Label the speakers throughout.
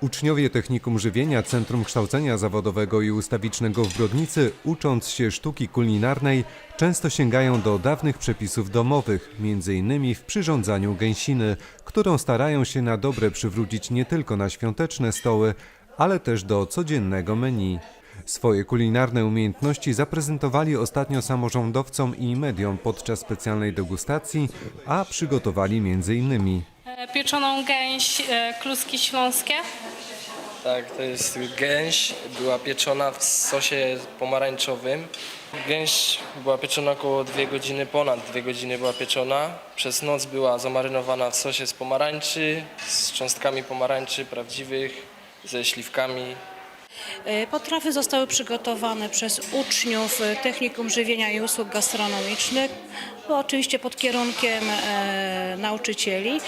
Speaker 1: Uczniowie Technikum Żywienia Centrum Kształcenia Zawodowego i Ustawicznego w Brodnicy, ucząc się sztuki kulinarnej, często sięgają do dawnych przepisów domowych, m.in. w przyrządzaniu gęsiny, którą starają się na dobre przywrócić nie tylko na świąteczne stoły, ale też do codziennego menu. Swoje kulinarne umiejętności zaprezentowali ostatnio samorządowcom i mediom podczas specjalnej degustacji, a przygotowali m.in.
Speaker 2: Pieczoną gęś, e, kluski śląskie.
Speaker 3: Tak, to jest gęś, była pieczona w sosie pomarańczowym. Gęś była pieczona około 2 godziny, ponad 2 godziny była pieczona. Przez noc była zamarynowana w sosie z pomarańczy, z cząstkami pomarańczy prawdziwych, ze śliwkami.
Speaker 4: E, Potrawy zostały przygotowane przez uczniów e, Technikum Żywienia i Usług Gastronomicznych, oczywiście pod kierunkiem e, nauczycieli.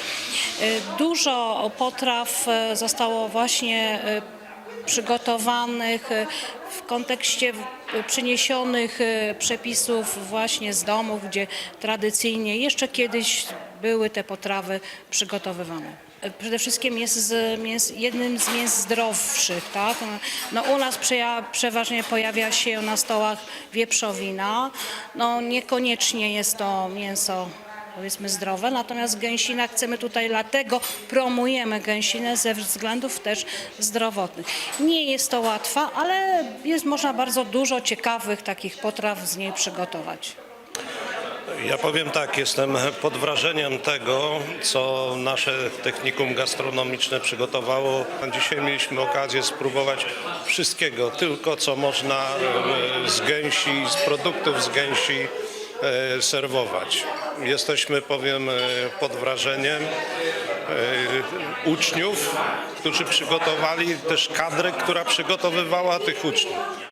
Speaker 4: Dużo potraw zostało właśnie przygotowanych w kontekście przyniesionych przepisów właśnie z domów, gdzie tradycyjnie jeszcze kiedyś były te potrawy przygotowywane. Przede wszystkim jest z mięs, jednym z mięs zdrowszych, tak? No u nas przeja, przeważnie pojawia się na stołach wieprzowina. No niekoniecznie jest to mięso powiedzmy zdrowe, natomiast gęsina chcemy tutaj, dlatego promujemy gęsinę ze względów też zdrowotnych. Nie jest to łatwa, ale jest można bardzo dużo ciekawych takich potraw z niej przygotować.
Speaker 5: Ja powiem tak, jestem pod wrażeniem tego, co nasze technikum gastronomiczne przygotowało. Dzisiaj mieliśmy okazję spróbować wszystkiego, tylko co można e, z gęsi, z produktów z gęsi e, serwować. Jesteśmy, powiem, e, pod wrażeniem uczniów, którzy przygotowali też kadrę, która przygotowywała tych uczniów.